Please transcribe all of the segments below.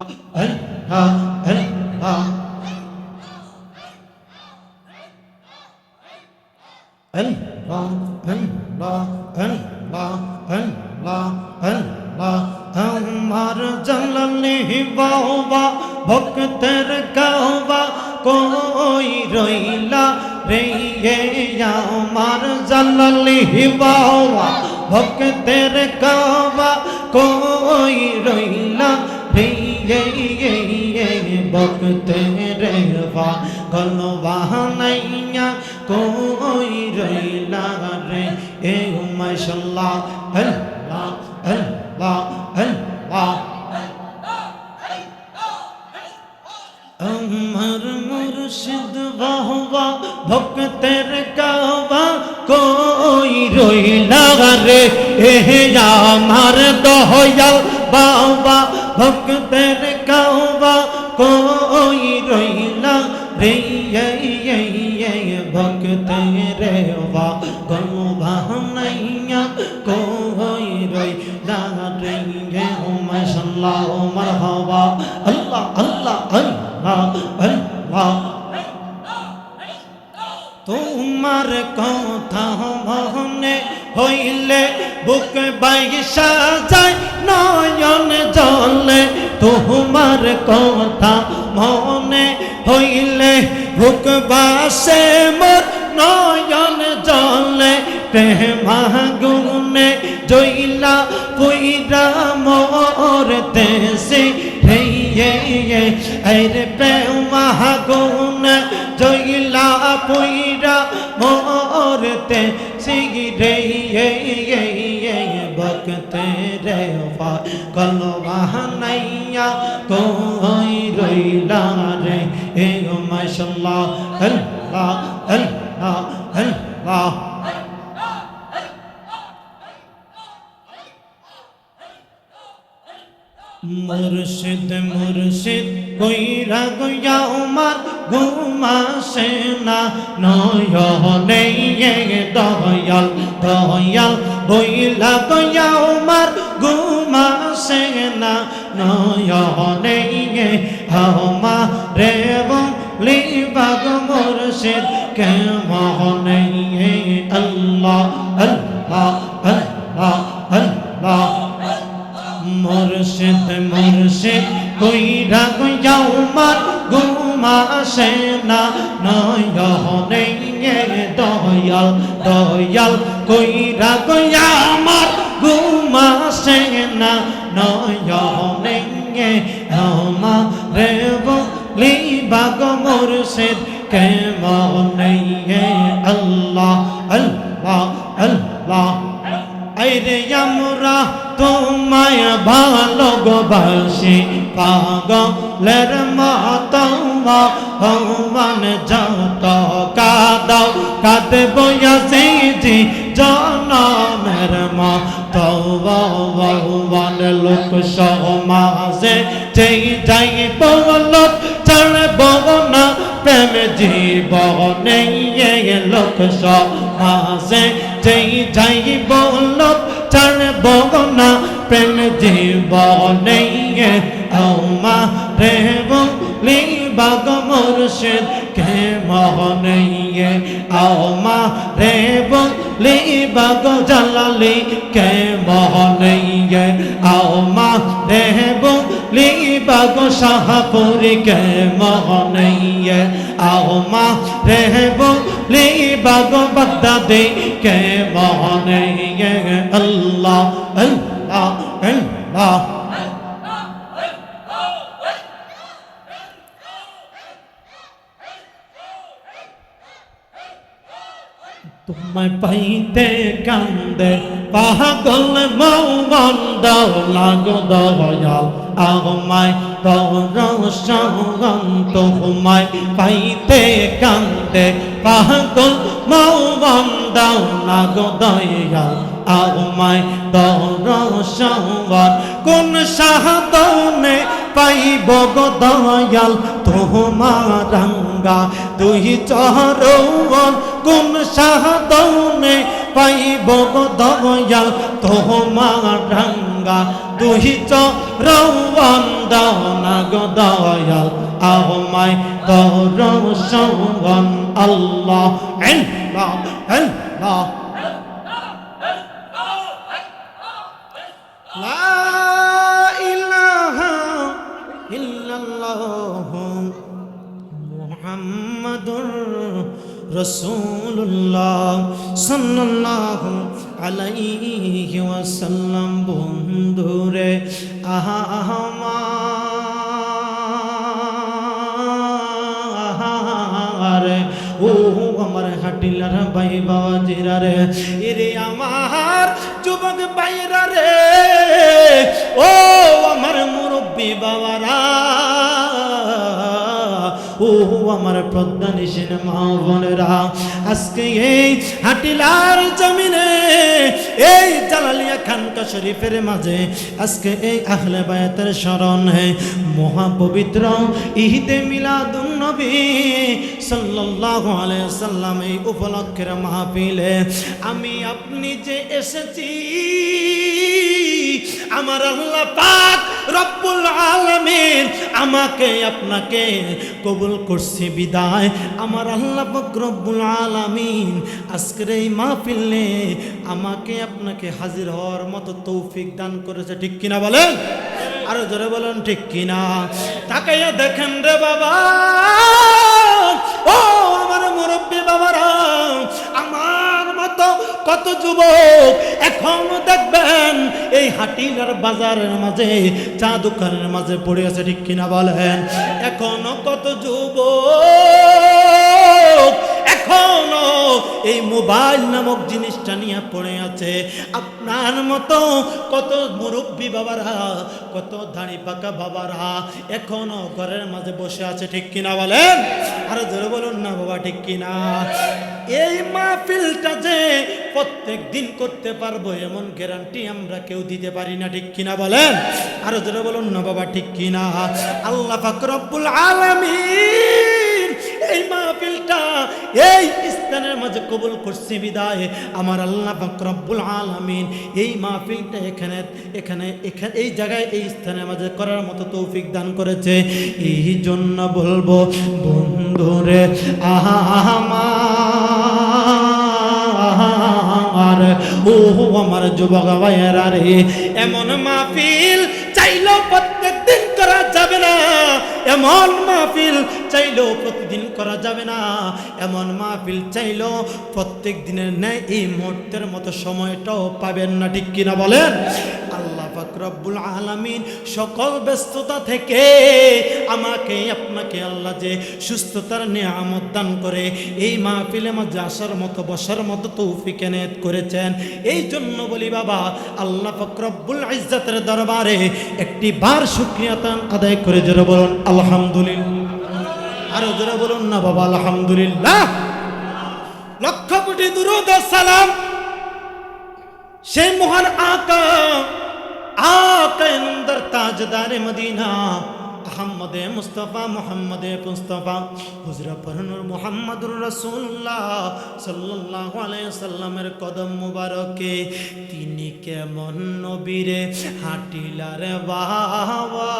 Allah, Allah. Allah, Allah, Allah, Allah, Allah. আমার জানলি বাবা ভক্তের কাবা কই রইলা রে আমার জানলি বাবা ভক্তের কাবা কই রইলা রে ভক্তের বা গলবাহানাইয়া কই রইলা রে? এ মাশাল্লাহ আল্লাহ আল্লাহ আল্লাহ আমার মুর্শিদ বাহবা ভক্তের কাবা কই রইলা রে এ আমার দয়াল বাবা ভক্তের কাবা কই রইলা? রে ভক্তের বা গো ভানাইয়া কই রইলা? রে মাশাল্লাহ মারহাবা। আল্লাহ আল্লাহ আল্লাহ আল্লাহ। তোমার কথা মনে হইলে বুক বাইসা যায়। কথা মনে হইলে বুক বাসে মোর নয়ন জলে। প্রেমা গুনে জইলা পুইরা মোর দেশে রে আরে প্রেমা গুনে জইলা পুইরা মোর দেশে রে ভক্তে রে কলবাহানাইয়া কই রইলা রে এ মাশাল্লাহ আল্লাহ আল্লাহ আল্লাহ মুর্শিদ মুর্শিদ কইরা গইয়া উমার ঘুমাসে না নয়নে দয়াল দয়াল বইলা গইয়া উমার ঘুমাসে না? নয়নে হামা রে বলি বাগ মুর্শিদ কেমনে আল্লাহ আল্লাহ আল্লাহ আল্লাহ? মুর্শিদ মুর্শিদ কইরা যাও মার ঘুমাসে না? নয়নে দয়াল দয়াল কইরা গয়া আমার ঘুমাসে না। নয়নে আমারে বলি, বাগ মুর্শিদ, কেমনে আল্লাহ আল্লাহ আল্লাহ। আইরে আমরা তোমায় ভালোবাসি, পাগলের মাতমা হমান যত কাদাও কাঁদে বয়াসি জি জনমের মা তৌবান লোক সমাজে যেই যাই বলত চড়ব না প্রেম জীবনে লোক সমাজে যেই যাই বলত চড়ব না প্রেম জীবনে আমা রে বলি বাগ মুর্শিদ কে মহনে আমা রে বলি, বাগ জালালি কে মহনে আমা রে বলি, বাগ শাহপুরি কে মহনে আমা রে বলি, বাগ বাগদাদি কে মহনে আল্লাহ আল্লাহ আল্লাহ। তোমায় পাইতে কান্দে, পাগল মৌবন্দ লাগো দয়াল। আমায় তর সগন্ত তোমায় পাইতে কান্দে, পাগল মৌবন্দ লাগো দয়াল। আমায় সগন কোন সাহদনে পাইব গো দয়াল তোমার রঙ্গা তুই চরণ কোন সাহদনে পাইব গো দয়াল তোমার রাঙ্গা দুহি চরবন্দনা গো দয়াল আমায় আল্লাহ আল্লাহ আল্লাহ। রাসূলুল্লাহ সাল্লাল্লাহু আলাইহি ওয়াসাল্লাম বন্ধুরে আহামার ও আমার হাটিলার ভাই বাবা জিরা রে এরে আমার যুবক ভাইরা রে, ও ও আমার প্রজ্ঞা নিশেন মা আজকে এই হাটিলার জমিনে, এই জালালিয়া খানকা শরীফের মাঝে আজকে এই আহলে বায়াতের স্মরণ মহা পবিত্র ইহিদে মিলাদুন নবী সাল্লাল্লাহু আলাইহি সাল্লাম এই উপলক্ষের মাহফিলে আমি আপনি যে এসেছি আমার আল্লাহ পাক রব্বুল আলামিন আমাকে, আপনাকে কবুল করছে, বিদায়। আমার আল্লাহ পাক রব্বুল আলামিন আজকের এই মাহফিলে আমাকে, আপনাকে হাজির হওয়ার মতো তৌফিক দান করেছে, ঠিক কিনা বলেন? আরও জোরে বলেন, ঠিক কিনা? তাকাইয়া দেখেন রে বাবা। ও আমার মুরব্বী বাবারা, আমার মতো কত যুবক এখন হাটিলার বাজারের মাঝে, চা দোকানের মাঝে পড়ে আছে, ঠিক কিনা বলেন? এখনও কত যুব এখনও এই মোবাইল নামক জিনিসটা নিয়ে পড়ে আছে। আপনার মতো কত মুরব্বী বাবারা, কত দাড়ি পাকা বাবারা এখনও ঘরের মাঝে বসে আছে, ঠিক কিনা বলেন? আরও ধরে বলুন না বাবা, ঠিক কিনা? এই মাহফিলটা যে প্রত্যেক দিন করতে পারব, এমন গ্যারান্টি আমরা কেউ দিতে পারি না, ঠিক কিনা বলেন? আরও ধরে বলুন, না বাবা, ঠিক কিনা? আল্লাহ ফাকরবুল আলমিন এই মাহফিলটা এই স্থানের মাঝে কবুল করছে, বিদায়। আমার আল্লাহ রব্বুল আলামিন এই মাহফিলটা এখানে এখানে এখানে, এই জায়গায়, এই স্থানের মাঝে করার মতো তৌফিক দান করেছে। এই জন্য বলব, বন্ধুরে আমার ও আমার যুবক ভাইয়েরা রে, এমন মাহফিল চাইলো প্রত্যেক দিন করা যাবে না। এমন মাহফিল চাইলো প্রতিদিন করা যাবে না। এমন মাহফিল চাইলো প্রত্যেক দিনের ন্যায় এই মুহূর্তের মতো সময়টাও পাবেন না, ঠিক কিনা বলেন? রব্বুল আলামিন সকল ব্যস্ততা থেকে আমাকে, আপনাকে আল্লাহ যে সুস্থতার নিয়ামত দান করে, এই মাহফিলে মাঝে আসার মতো, বসার মতো তৌফিক এনায়েত করেছেন। এই জন্য বলি, বাবা, আল্লাহ পাক রব্বুল ইজ্জতের দরবারে একটি বার শুকরিয়া তান আদায় করে জোরে বলুন, আলহামদুলিল্লাহ। আরও জোরে বলুন না, বাবা, আলহামদুলিল্লাহ। লক্ষ কোটি দুরুদ সালাম। সেই মহান আকা আকা নন্দর তাজদার মদিনা আহমদে মুস্তফা মোহাম্মদে মুস্তফা হুজরা পরনুর মোহাম্মদুর রসুল্লাহ সাল্লাহ সাল্লামের কদম মুবারকে তিনি কেমন নবীরে হাটিলার বাবা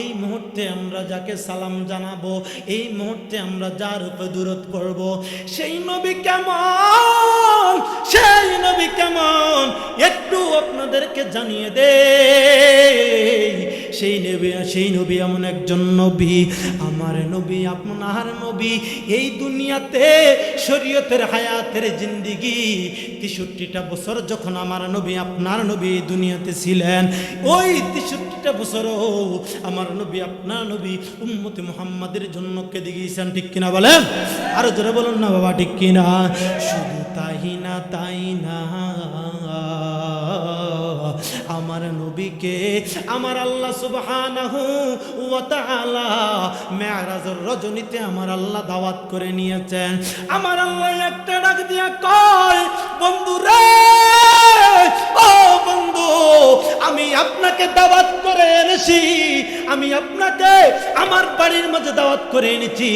এই মুহূর্তে আমরা যাকে সালাম জানাব, এই মুহূর্তে আমরা যার উপর দূরত করব, সেই নবী কেমন সেই নবী কেমন? একটু আপনাদেরকে জানিয়ে দে সেই নবী সেই নবী এমন একজন নবী। আমার নবী, আপনার নবী। এই দুনিয়াতে শরীয়তের হায়াতের জিন্দিগি। তেষট্টিটা বছর যখন আমার নবী, আপনার নবী দুনিয়াতে ছিলেন, ওই তেষট্টিটা বছরও আমার নবী, আপনার নবী উম্মতি মুহাম্মাদের জন্য কেঁদে গিয়েছেন, ঠিক কিনা বলেন? আরও জোরে বলুন না বাবা, ঠিক কিনা? শুধু তাই না তাই না। আমার নবীকে, আমার আল্লাহ সুবহানাহু রজনীতে আমার আল্লাহ দাওয়াত করে নিয়েছেন। আমার আল্লাহ একটা ডাক দিয়া কয়, বন্ধুরা! আমি আপনাকে দাওয়াত করে এনেছি। আমি আপনাকে আমার বাড়ির মাঝে দাওয়াত করে এনেছি।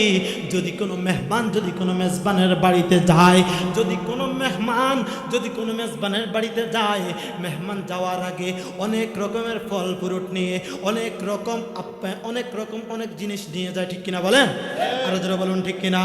যদি কোনো মেহমান, যদি কোনো মেজবানের বাড়িতে যায়, যদি কোনো মেহমান, যদি কোনো মেজবানের বাড়িতে যায়, মেহমান যাওয়ার আগে অনেক রকমের ফল, ফ্রুট নিয়ে, অনেক রকম অনেক রকম অনেক জিনিস নিয়ে যায়, ঠিক কিনা বলেন? আরও যারা বলুন, ঠিক কিনা?